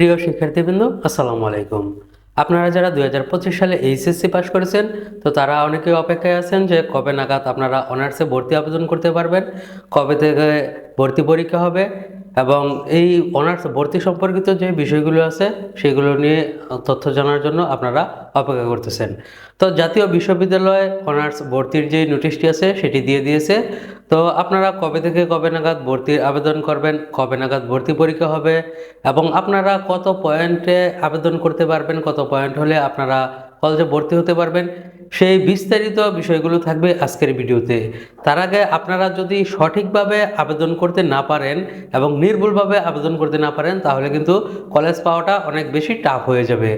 প্রিয় শিক্ষার্থীবৃন্দ, আসসালামু আলাইকুম। আপনারা যারা দুই হাজার পঁচিশ সালে এইচএসসি পাশ করেছেন, তো তারা অনেকেই অপেক্ষায় আছেন যে কবে নাগাদ আপনারা অনার্সে ভর্তি আবেদন করতে পারবেন, কবে থেকে ভর্তি পরীক্ষা হবে এবং এই অনার্স ভর্তি সম্পর্কিত যে বিষয়গুলো আছে, সেগুলো নিয়ে তথ্য জানার জন্য আপনারা অপেক্ষা করতেছেন। তো জাতীয় বিশ্ববিদ্যালয়ে অনার্স ভর্তির যে নোটিশটি আছে, সেটি দিয়ে দিয়েছে। তো আপনারা কবে থেকে কবে নাগাদ ভর্তির আবেদন করবেন, কবে নাগাদ ভর্তি পরীক্ষা হবে, এবং আপনারা কত পয়েন্টে আবেদন করতে পারবেন, কত পয়েন্ট হলে আপনারা কলেজে ভর্তি হতে পারবেন সেই বিস্তারিত বিষয়গুলো থাকবে আজকের ভিডিওতে। তার আগে আপনারা যদি সঠিকভাবে আবেদন করতে না পারেন এবং নির্ভুলভাবে আবেদন করতে না পারেন, তাহলে কিন্তু কলেজ পাওয়াটা অনেক বেশি টাফ হয়ে যাবে।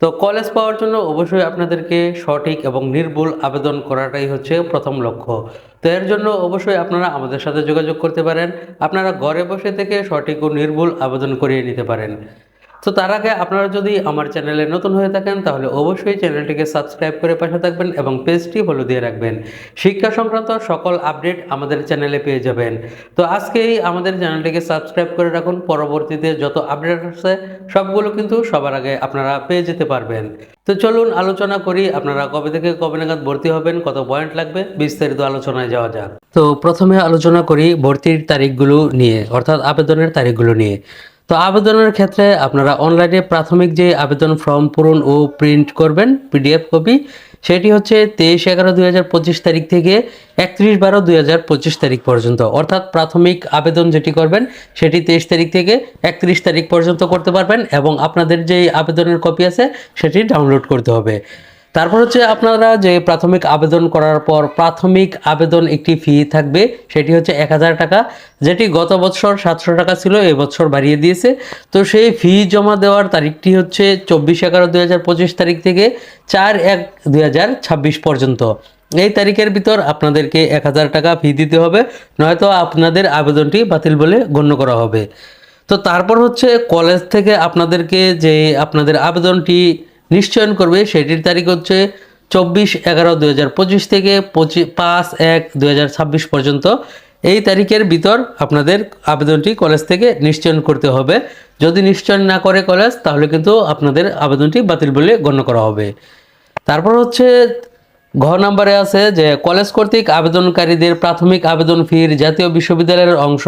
তো কলেজ পাওয়ার জন্য অবশ্যই আপনাদেরকে সঠিক এবং নির্ভুল আবেদন করাটাই হচ্ছে প্রথম লক্ষ্য। তো এর জন্য অবশ্যই আপনারা আমাদের সাথে যোগাযোগ করতে পারেন। আপনারা ঘরে বসে থেকে সঠিক ও নির্ভুল আবেদন করিয়ে নিতে পারেন। তো তার আগে আপনারা যদি আমার চ্যানেলে নতুন হয়ে থাকেন, তাহলে অবশ্যই চ্যানেলটিকে সাবস্ক্রাইব করে পাশে থাকবেন এবং পেজটি ফলো দিয়ে রাখবেন। শিক্ষা সংক্রান্ত সকল আপডেট আমাদের চ্যানেলে পেয়ে যাবেন। তো আজকেই আমাদের চ্যানেলটিকে সাবস্ক্রাইব করে রাখুন। পরবর্তীতে যত আপডেট আসছে, সবগুলো কিন্তু সবার আগে আপনারা পেয়ে যেতে পারবেন। তো চলুন আলোচনা করি। আপনারা কবে থেকে কবে নাগাদ ভর্তি হবেন, কত পয়েন্ট লাগবে, বিস্তারিত আলোচনায় যাওয়া যাক। তো প্রথমে আলোচনা করি ভর্তির তারিখগুলো নিয়ে, অর্থাৎ আবেদনের তারিখগুলো নিয়ে। তো আবেদনের ক্ষেত্রে আপনারা অনলাইনে প্রাথমিক যে আবেদন ফর্ম পূরণ ও প্রিন্ট করবেন পিডিএফ কপি সেটি হচ্ছে তেইশ এগারো দুই তারিখ থেকে একত্রিশ বারো দুই তারিখ পর্যন্ত। অর্থাৎ প্রাথমিক আবেদন যেটি করবেন, সেটি তেইশ তারিখ থেকে একত্রিশ তারিখ পর্যন্ত করতে পারবেন এবং আপনাদের যেই আবেদনের কপি আছে, সেটি ডাউনলোড করতে হবে। তারপর হচ্ছে আপনারা যে প্রাথমিক আবেদন করার পর প্রাথমিক আবেদন একটি ফি থাকবে, সেটি হচ্ছে এক হাজার টাকা, যেটি গত বছর সাতশো টাকা ছিল, এই বছর বাড়িয়ে দিয়েছে। তো সেই ফি জমা দেওয়ার তারিখটি হচ্ছে চব্বিশ এগারো দুই তারিখ থেকে চার এক দুই পর্যন্ত। এই তারিখের ভিতর আপনাদেরকে এক হাজার টাকা ফি দিতে হবে, নয়তো আপনাদের আবেদনটি বাতিল বলে গণ্য করা হবে। তো তারপর হচ্ছে কলেজ থেকে আপনাদেরকে যে আপনাদের আবেদনটি নিশ্চয়ন করবে, সেটির তারিখ হচ্ছে চব্বিশ এগারো দু হাজার পঁচিশ থেকে পঁচিশ পাঁচ এক দু পর্যন্ত। এই তারিখের ভিতর আপনাদের আবেদনটি কলেজ থেকে নিশ্চয়ন করতে হবে। যদি নিশ্চয়ন না করে কলেজ, তাহলে কিন্তু আপনাদের আবেদনটি বাতিল বলে গণ্য করা হবে। তারপর হচ্ছে ঘ নম্বরে আছে যে কলেজ কর্তৃক আবেদনকারীদের প্রাথমিক আবেদন ফির জাতীয় বিশ্ববিদ্যালয়ের অংশ।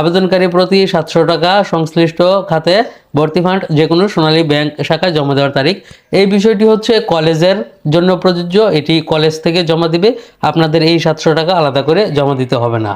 আবেদনকারী প্রতি সাতশো টাকা সংশ্লিষ্ট খাতে ভর্তি ফান্ড যে কোনো সোনালী ব্যাংক শাখায় জমা দেওয়ার তারিখ। এই বিষয়টি হচ্ছে কলেজের জন্য প্রযোজ্য। এটি কলেজ থেকে জমা দিবে। আপনাদের এই সাতশো টাকা আলাদা করে জমা দিতে হবে না।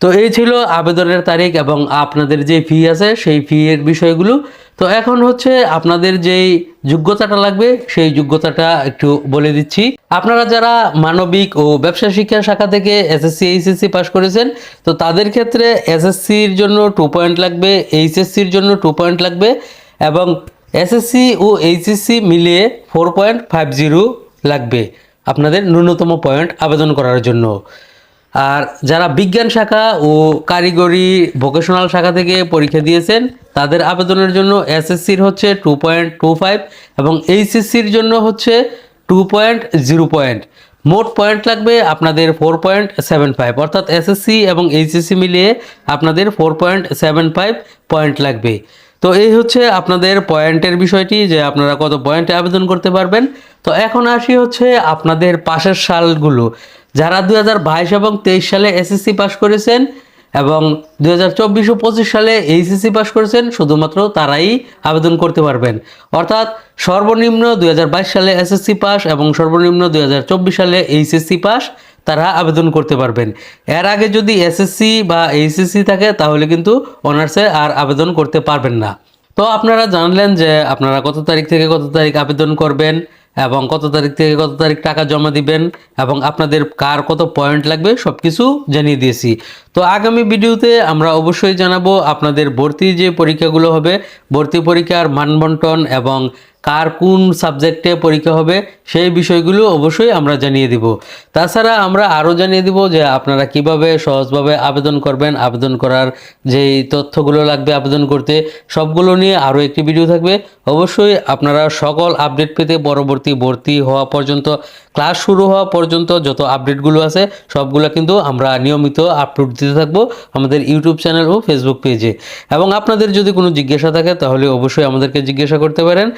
তো এই ছিল আবেদনের তারিখ এবং আপনাদের যে ফি আছে, সেই ফি এর বিষয়গুলো। তো এখন হচ্ছে আপনাদের যেই যোগ্যতাটা লাগবে, সেই যোগ্যতাটা একটু বলে দিচ্ছি। আপনারা যারা মানবিক ও ব্যবসা শিক্ষা শাখা থেকে এসএসসি এইচএসসি পাস করেছেন, তো তাদের ক্ষেত্রে এসএসসির জন্য টু পয়েন্ট লাগবে এইচএসসির জন্য টু পয়েন্ট লাগবে এবং এসএসসি ও এইচএসসি মিলিয়ে ফোর পয়েন্ট ফাইভ জিরো লাগবে আপনাদের ন্যূনতম পয়েন্ট আবেদন করার জন্য। আর যারা বিজ্ঞান শাখা ও কারিগরি ভোকেশনাল শাখা থেকে পরীক্ষা দিয়েছেন, তাদের আবেদনের জন্য এসএসসির হচ্ছে টু পয়েন্ট টু ফাইভ এবং এইচএসসির জন্য হচ্ছে টু পয়েন্ট জিরো পয়েন্ট। মোট পয়েন্ট লাগবে আপনাদের ফোর পয়েন্ট সেভেন ফাইভ, অর্থাৎ এসএসসি এবং এইচএসসি মিলিয়ে আপনাদের four point seven five point লাগবে। তো এই হচ্ছে আপনাদের পয়েন্টের বিষয়টি যে আপনারা কত পয়েন্টে আবেদন করতে পারবেন। তো এখন আসি হচ্ছে আপনাদের পাশের সালগুলো। যারা দুই হাজার বাইশ এবং তেইশ সালে এসএসসি পাস করেছেন এবং দুই হাজার ও পঁচিশ সালে এইচএসসি পাস করেছেন, শুধুমাত্র তারাই আবেদন করতে পারবেন। অর্থাৎ সর্বনিম্ন দুই হাজার বাইশ সালে এসএসসি পাস এবং সর্বনিম্ন দুই হাজার চব্বিশ সালে এইচএসসি পাস তারা আবেদন করতে পারবেন। এর আগে যদি এসএসসি বা এইচএসসি থাকে, তাহলে কিন্তু অনার্সে আর আবেদন করতে পারবেন না। তো আপনারা জানলেন যে আপনারা কত তারিখ থেকে কত তারিখ আবেদন করবেন এবং কত তারিখ থেকে কত তারিখ টাকা জমা দিবেন এবং আপনাদের কার কত পয়েন্ট লাগবে সব কিছু জানিয়ে দিয়েছি। তো আগামী ভিডিওতে আমরা অবশ্যই জানাব আপনাদের ভর্তি যে পরীক্ষাগুলো হবে, ভর্তি পরীক্ষার মানবন্টন এবং কার কোন সাবজেক্টে পরীক্ষা হবে সেই বিষয়গুলো অবশ্যই আমরা জানিয়ে দিব। তাছাড়া আমরা আরও জানিয়ে দিব যে আপনারা কীভাবে সহজভাবে আবেদন করবেন, আবেদন করার যেই তথ্যগুলো লাগবে আবেদন করতে, সবগুলো নিয়ে আরও একটি ভিডিও থাকবে। অবশ্যই আপনারা সকল আপডেট পেতে পরবর্তী ভর্তি হওয়া পর্যন্ত ক্লাস শুরু হওয়া পর্যন্ত যত আপডেটগুলো আছে, সবগুলো কিন্তু আমরা নিয়মিত আপলোড দিতে থাকব আমাদের ইউটিউব চ্যানেল ও ফেসবুক পেজে এবং আপনাদের যদি কোনো জিজ্ঞাসা থাকে, তাহলে অবশ্যই আমাদেরকে জিজ্ঞাসা করতে পারেন।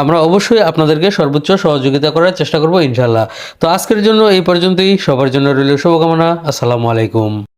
আমরা অবশ্যই আপনাদেরকে সর্বোচ্চ সহযোগিতা করার চেষ্টা করব ইনশাল্লাহ তো আজকের জন্য এই পর্যন্তই। সবার জন্য রইল শুভকামনা। আসসালামু আলাইকুম।